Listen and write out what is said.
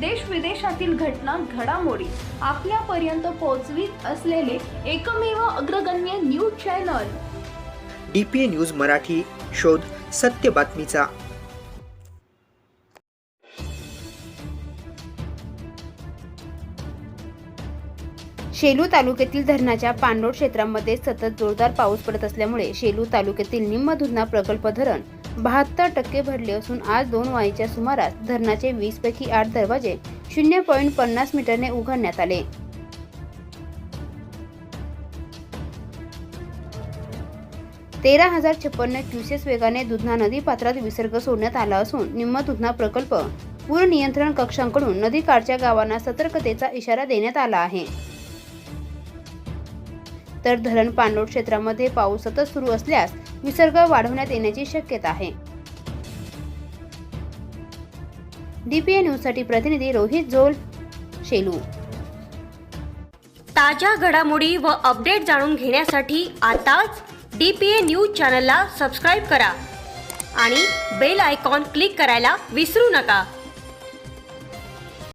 देश विदेशातील घटना घडामोडी आपल्यापर्यंत पोहोचवीत असलेले एकमेव अग्रगण्य news channel. D P A news Marathi शोध सत्य बातमीचा. शेलू तालुक्यातील धरणाच्या पाणलोट क्षेत्रामध्ये सतत जोरदार पाऊस पडत असल्यामुळे शेलू तालुक्यातील निम्म धुरणा प्रकल्प धरण बहात्तर टक्के भरले असून आज दोन वाईच्या सुमारास धरणाचे वीस पैकी आठ दरवाजे शून्य पॉईंट पन्नास मीटरने उघडण्यात आले. तेरा हजार छप्पन्न क्युसेस वेगाने दुधना नदी पात्रात विसर्ग सोडण्यात आला असून निम्म दुधना प्रकल्प पूर नियंत्रण कक्षांकडून नदीकाठच्या गावांना सतर्कतेचा इशारा देण्यात आला आहे. तर धरण पाणलोट क्षेत्रामध्ये पाऊस सतत सुरू असल्यास विसर्ग वाढवण्यात येण्याची शक्यता आहे. डीपीए न्यूजसाठी प्रतिनिधी रोहित झोल शेलू. ताज्या घडामोडी व अपडेट जाणून घेण्यासाठी आताच डी पी ए न्यूज चॅनलला सबस्क्राईब करा आणि बेल आयकॉन क्लिक करायला विसरू नका.